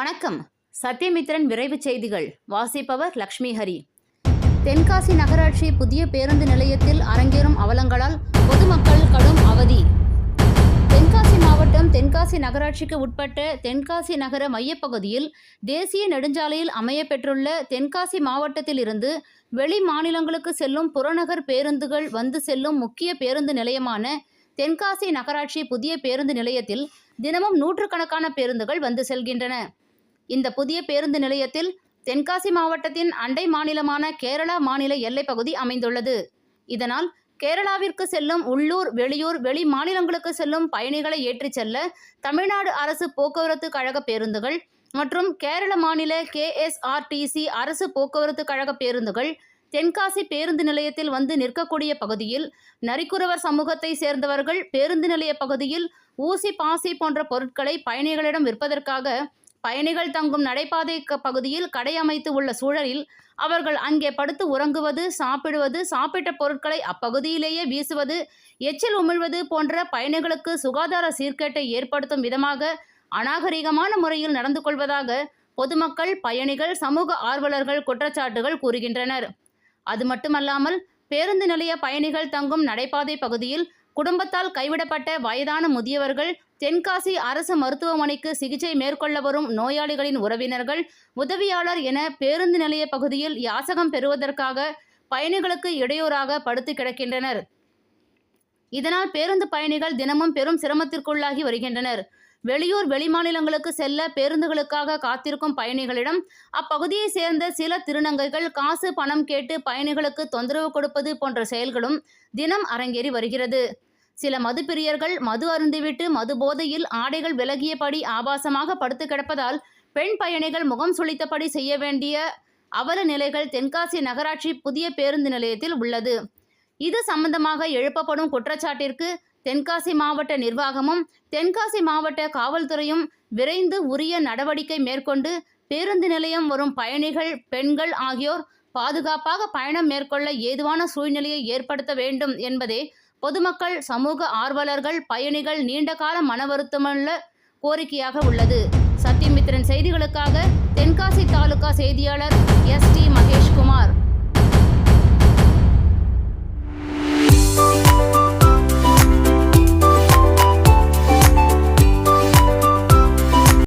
வணக்கம். சத்யமித்ரன் விரைவுச் செய்திகள். வாசிப்பவர் லக்ஷ்மி ஹரி. தென்காசி நகராட்சி புதிய பேருந்து நிலையத்தில் அரங்கேறும் அவலங்களால் பொதுமக்கள் கடும் அவதி. தென்காசி மாவட்டம் தென்காசி நகராட்சிக்கு உட்பட்ட தென்காசி நகர மையப்பகுதியில் தேசிய நெடுஞ்சாலையில் அமையப்பெற்றுள்ள தென்காசி மாவட்டத்தில் இருந்து வெளி மாநிலங்களுக்கு செல்லும் புறநகர் பேருந்துகள் வந்து செல்லும் முக்கிய பேருந்து நிலையமான தென்காசி நகராட்சி புதிய பேருந்து நிலையத்தில் தினமும் நூற்றுக்கணக்கான பேருந்துகள் வந்து செல்கின்றன. இந்த புதிய பேருந்து நிலையத்தில் தென்காசி மாவட்டத்தின் அண்டை மாநிலமான கேரளா மாநில எல்லைப் பகுதி அமைந்துள்ளது. இதனால் கேரளாவிற்கு செல்லும் உள்ளூர் வெளியூர் வெளி மாநிலங்களுக்கு செல்லும் பயணிகளை ஏற்றிச் செல்ல தமிழ்நாடு அரசு போக்குவரத்து கழக பேருந்துகள் மற்றும் கேரள மாநில கேஎஸ்ஆர்டிசி அரசு போக்குவரத்து கழக பேருந்துகள் தென்காசி பேருந்து நிலையத்தில் வந்து நிற்கக்கூடிய பகுதியில் நரிக்குறவர் சமூகத்தை சேர்ந்தவர்கள் பேருந்து நிலைய பகுதியில் ஊசி பாசி போன்ற பொருட்களை பயணிகளிடம் விற்பதற்காக பயணிகள் தங்கும் நடைபாதை க- பகுதியில் கடை அமைத்து உள்ள சூழலில் அவர்கள் அங்கே படுத்து உறங்குவது சாப்பிடுவது சாப்பிட்ட பொருட்களை அப்பகுதியிலேயே வீசுவது எச்சில் உமிழ்வது போன்ற பயணிகளுக்கு சுகாதார சீர்கேட்டை ஏற்படுத்தும் விதமாக அநாகரிகமான முறையில் நடந்து கொள்வதாக பொதுமக்கள் பயணிகள் சமூக ஆர்வலர்கள் குற்றச்சாட்டுகள் கூறுகின்றனர். அது மட்டுமல்லாமல் பேருந்து நிலைய பயணிகள் தங்கும் நடைபாதை பகுதியில் குடும்பத்தால் கைவிடப்பட்ட வயதான முதியவர்கள் தென்காசி அரசு மருத்துவமனைக்கு சிகிச்சை மேற்கொள்ள வரும் நோயாளிகளின் உறவினர்கள் உதவியாளர் என பேருந்து நிலைய பகுதியில் யாசகம் பெறுவதற்காக பயணிகளுக்கு இடையூறாக படுத்து கிடக்கின்றனர். இதனால் பேருந்து பயணிகள் தினமும் பெரும் சிரமத்திற்குள்ளாகி வருகின்றனர். வெளியூர் வெளிமாநிலங்களுக்கு செல்ல பேருந்துகளுக்காக காத்திருக்கும் பயணிகளிடம் அப்பகுதியை சேர்ந்த சில திருநங்கைகள் காசு பணம் கேட்டு பயணிகளுக்கு தொந்தரவு கொடுப்பது போன்ற செயல்களும் தினம் அரங்கேறி வருகிறது. சில மதுப்பிரியர்கள் மது அருந்துவிட்டு மது போதையில் ஆடைகள் விலகியபடி ஆபாசமாக படுத்து கிடப்பதால் பெண் பயணிகள் முகம் சுளித்தபடி செய்ய வேண்டிய அவல நிலைகள் தென்காசி நகராட்சி புதிய பேருந்து நிலையத்தில் உள்ளது. இது சம்பந்தமாக எழுப்பப்படும் குற்றச்சாட்டிற்கு தென்காசி மாவட்ட நிர்வாகமும் தென்காசி மாவட்ட காவல்துறையும் விரைந்து உரிய நடவடிக்கை மேற்கொண்டு பேருந்து நிலையம் வரும் பயணிகள் பெண்கள் ஆகியோர் பாதுகாப்பாக பயணம் மேற்கொள்ள ஏதுவான சூழ்நிலையை ஏற்படுத்த வேண்டும் என்பதே பொதுமக்கள் சமூக ஆர்வலர்கள் பயணிகள் நீண்டகால மன வருத்தமுள்ள கோரிக்கையாக உள்ளது. சத்தியமித்திரன் செய்திகளுக்காக தென்காசி தாலுகா செய்தியாளர் எஸ் டி மகேஷ்குமார்.